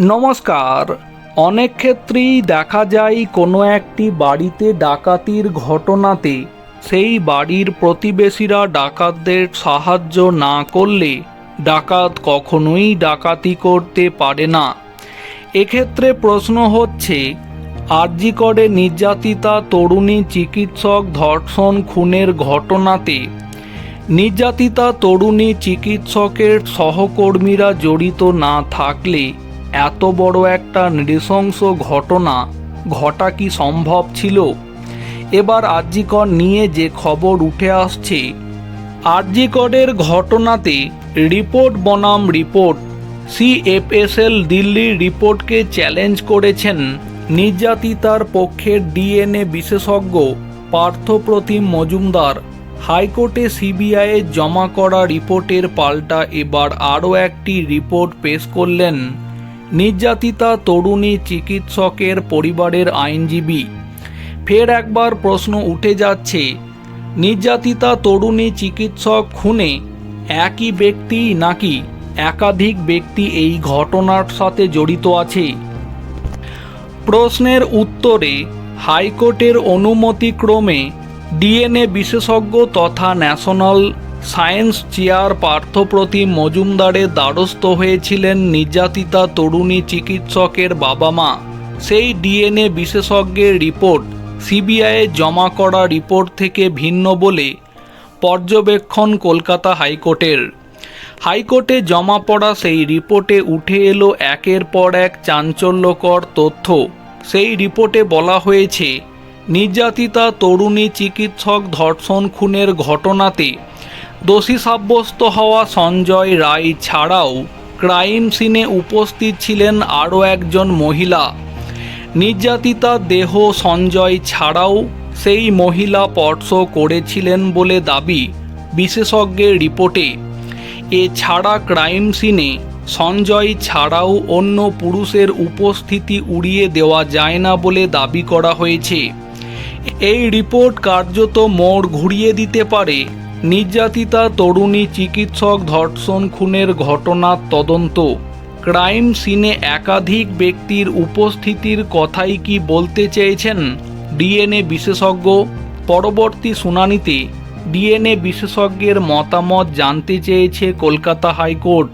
নমস্কার। অনেক ক্ষেত্রেই দেখা যায় কোনো একটি বাড়িতে ডাকাতির ঘটনাতে সেই বাড়ির প্রতিবেশীরা ডাকাতদের সাহায্য না করলে ডাকাত কখনোই ডাকাতি করতে পারে না। এক্ষেত্রে প্রশ্ন হচ্ছে, আরজিকরে নির্যাতিতা তরুণী চিকিৎসক ধর্ষণ খুনের ঘটনাতে নির্যাতিতা তরুণী চিকিৎসকের সহকর্মীরা জড়িত না থাকলে এত বড় একটা নৃশংস ঘটনা ঘটা কি সম্ভব ছিল? এবার আরজিকর নিয়ে যে খবর উঠে আসছে, আরজিকরের ঘটনাতে রিপোর্ট বনাম রিপোর্ট, সিএফএসএল দিল্লির রিপোর্টকে চ্যালেঞ্জ করেছেন নির্যাতিতার পক্ষের ডিএনএ বিশেষজ্ঞ পার্থপ্রতিম মজুমদার। হাইকোর্টে সিবিআইয়ের জমা করা রিপোর্টের পাল্টা এবার আরও একটি রিপোর্ট পেশ করলেন। নির্যাতিতা তরুণী চিকিৎসকের পরিবারের আইনজীবী। ফের একবার প্রশ্ন উঠে যাচ্ছে, নির্যাতিতা তরুণী চিকিৎসক খুনে একই ব্যক্তি নাকি একাধিক ব্যক্তি এই ঘটনার সাথে জড়িত আছে? প্রশ্নের উত্তরে, হাইকোর্টের অনুমতিক্রমে ডিএনএ বিশেষজ্ঞ তথা ন্যাশনাল সায়েন্স চেয়ার পার্থপ্রতিম মজুমদারের দ্বারস্থ হয়েছিলেন নির্যাতিতা তরুণী চিকিৎসকের বাবা মা। সেই ডিএনএ বিশেষজ্ঞের রিপোর্ট সিবিআইয়ে জমা করা রিপোর্ট থেকে ভিন্ন বলে পর্যবেক্ষণ কলকাতা হাইকোর্টের। হাইকোর্টে জমা পড়া সেই রিপোর্টে উঠে এলো একের পর এক চাঞ্চল্যকর তথ্য। সেই রিপোর্টে বলা হয়েছে, নির্যাতিতা তরুণী চিকিৎসক ধর্ষণ খুনের ঘটনাতে দোষী সাব্যস্ত হওয়া সঞ্জয় রায় ছাড়াও ক্রাইম সিনে উপস্থিত ছিলেন আরও একজন মহিলা। নির্যাতিতা দেহ সঞ্জয় ছাড়াও সেই মহিলা স্পর্শ করেছিলেন বলে দাবি বিশেষজ্ঞের রিপোর্টে। এছাড়া ক্রাইম সিনে সঞ্জয় ছাড়াও অন্য পুরুষের উপস্থিতি উড়িয়ে দেওয়া যায় না বলে দাবি করা হয়েছে। এই রিপোর্ট কার্যত মোড় ঘুরিয়ে দিতে পারে নির্যাতিতা তরুণী চিকিৎসক ধর্ষণ খুনের ঘটনার তদন্ত। ক্রাইম সিনে একাধিক ব্যক্তির উপস্থিতির কথাই কি বলতে চেয়েছেন ডিএনএ বিশেষজ্ঞ? পরবর্তী শুনানিতে ডিএনএ বিশেষজ্ঞের মতামত জানতে চেয়েছে কলকাতা হাইকোর্ট।